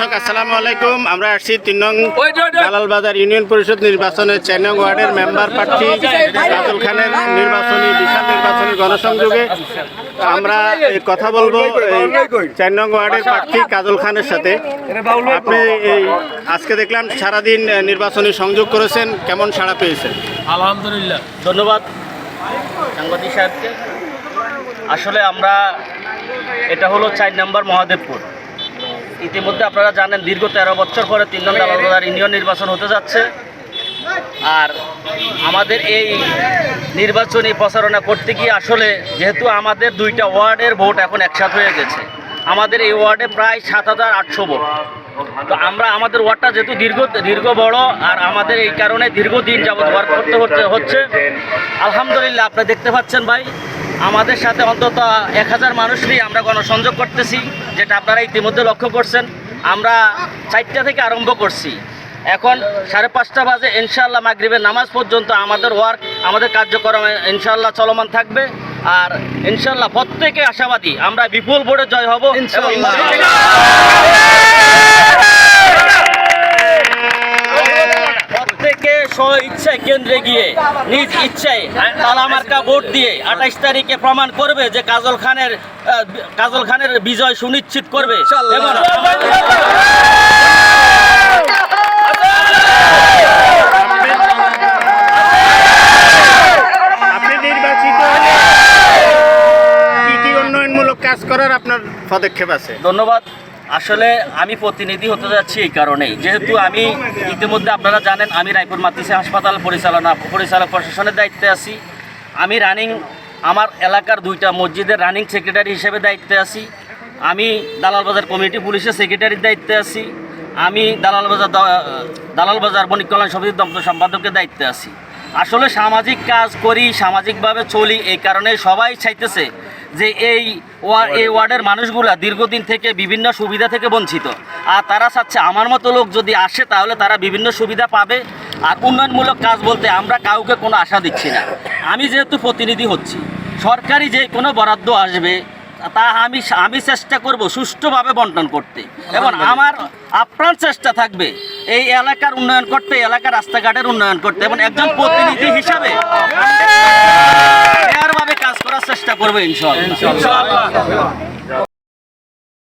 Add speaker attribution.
Speaker 1: আলাইকুম। আমরা আসছি তিন নং দালাল বাজার ইউনিয়ন পরিষদ নির্বাচনের চার নং ওয়ার্ডের মেম্বার প্রার্থী রাজুল খানের নির্বাচনী বিশাল নির্বাচনী গণসংযোগে। আমরা কথা বলব চার নং ওয়ার্ডের প্রার্থী কাজল খানের সাথে। আপনি এই আজকে দেখলাম সারাদিন নির্বাচনী সংযোগ করেছেন কেমন সাড়া পেয়েছেন?
Speaker 2: আলহামদুলিল্লাহ
Speaker 3: ধন্যবাদ সাংবাদিক সাহেবকে। আসলে আমরা এটা হলো চার নম্বর মহাদেবপুর। ইতিমধ্যে আপনারা জানেন দীর্ঘ তেরো বছর পরে তিন নম্বর আলাদার ইউনিয়ন নির্বাচন হতে যাচ্ছে। আর আমাদের এই নির্বাচনী প্রচারণা করতে গিয়ে আসলে যেহেতু আমাদের দুইটা ওয়ার্ডের ভোট এখন একসাথে হয়ে গেছে আমাদের এই ওয়ার্ডে প্রায় সাত হাজার আটশো ভোট। তো আমরা আমাদের ওয়ার্ডটা যেহেতু দীর্ঘ দীর্ঘ বড় আর আমাদের এই কারণে দীর্ঘদিন যাবৎ ওয়ার্ক করতে হচ্ছে। আলহামদুলিল্লাহ আপনি দেখতে পাচ্ছেন ভাই আমাদের সাথে অন্তত এক হাজার মানুষই আমরা গণসংযোগ করতেছি যেটা আপনারা ইতিমধ্যে লক্ষ্য করছেন। আমরা চারটা থেকে আরম্ভ করছি। এখন সাড়ে পাঁচটা বাজে ইনশাল্লাহ মাগরিবের নামাজ পর্যন্ত আমাদের ওয়ার্ক আমাদের কার্যক্রম ইনশাল্লাহ চলমান থাকবে। আর ইনশাল্লাহ প্রত্যেকে আশাবাদী আমরা বিপুল ভোটে জয় হব এবং প্রত্যেকে স্ব ইচ্ছায় কেন্দ্রে গিয়ে নিজ ইচ্ছায় তালা মার্কা ভোট দিয়ে আঠাইশ তারিখে প্রমাণ করবে যে কাজল খানের কাজল খানের বিজয় সুনিশ্চিত করবে। এবং
Speaker 1: আপনি নির্বাচিত। হলে কি কি উন্নয়নমূলক কাজ করার আপনার পদক্ষেপ আছে?
Speaker 3: ধন্যবাদ। আসলে আমি প্রতিনিধি হতে যাচ্ছি এই কারণেই। যেহেতু আমি ইতিমধ্যে আপনারা জানেন, আমি রায়পুর মাতৃসা হাসপাতাল পরিচালনা, পরিচালক প্রশাসনের দায়িত্বে আছি। আমি রানিং আমার এলাকার দুইটা মসজিদের রানিং সেক্রেটারি হিসেবে দায়িত্বে আছি। আমি দালালবাজার কমিটি পুলিশের সেক্রেটারির দায়িত্বে আছি। আমি দালাল বাজার দ- দালাল বণিক কল্যাণ সমিতির দপ্তর সম্পাদকের দায়িত্বে আছি। আসলে সামাজিক কাজ করি, সামাজিকভাবে চলি, এই কারণে সবাই চাইতেছে যে এই এই ওয়ার্ডের মানুষগুলা দীর্ঘদিন থেকে বিভিন্ন সুবিধা থেকে বঞ্চিত। আর তারা চাচ্ছে আমার মতো লোক যদি আসে তাহলে তারা বিভিন্ন সুবিধা পাবে। আর উন্নয়নমূলক কাজ বলতে আমরা কাউকে কোনো আশা দিচ্ছি না। আমি যেহেতু প্রতিনিধি হচ্ছি সরকারি যে কোনো বরাদ্দ আসবে তা আমি আমি চেষ্টা করব সুষ্ঠুভাবে বন্টন করতে। এবং আমার আপ্রাণ চেষ্টা থাকবে এই এলাকার উন্নয়ন করতে এলাকার রাস্তাঘাটের উন্নয়ন করতে। এবং একজন প্রতিনিধি হিসাবে ভাবে কাজ করার চেষ্টা করব ইনশাল্লাহ